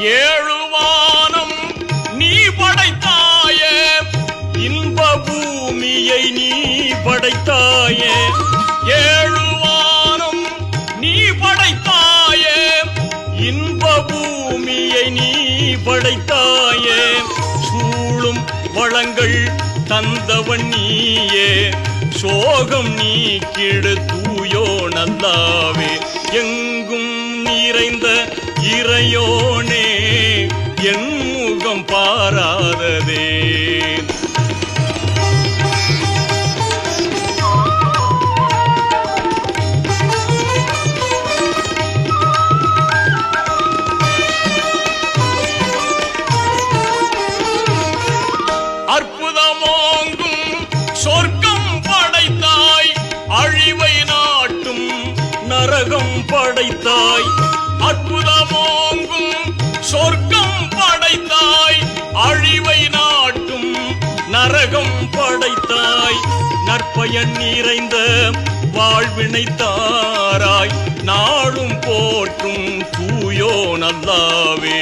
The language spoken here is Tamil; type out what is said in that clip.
ஏழுவானம் நீ படைத்தாயே. இன்ப பூமியை நீ படைத்தாயே. ஏழுவானம் நீ படைத்தாயே. இன்ப பூமியை நீ படைத்தாயே. சூழும் வளங்கள் தந்தவன் நீயே. சோகம் நீ கிடு தூயோ நல்லாவே இருந்த இறையோனே என் முகம் பாராததே. சொர்க்கம் படைத்தாய் அழிவை நாட்டும் நரகம் படைத்தாய். அற்புதமோங்கும் சொர்க்கம் படைத்தாய் அழிவை நாட்டும் நரகம் படைத்தாய். நற்பயன் நிறைந்த வாழ்வினை தாராய் நாளும் போற்றும் தூயோ நல்லாவே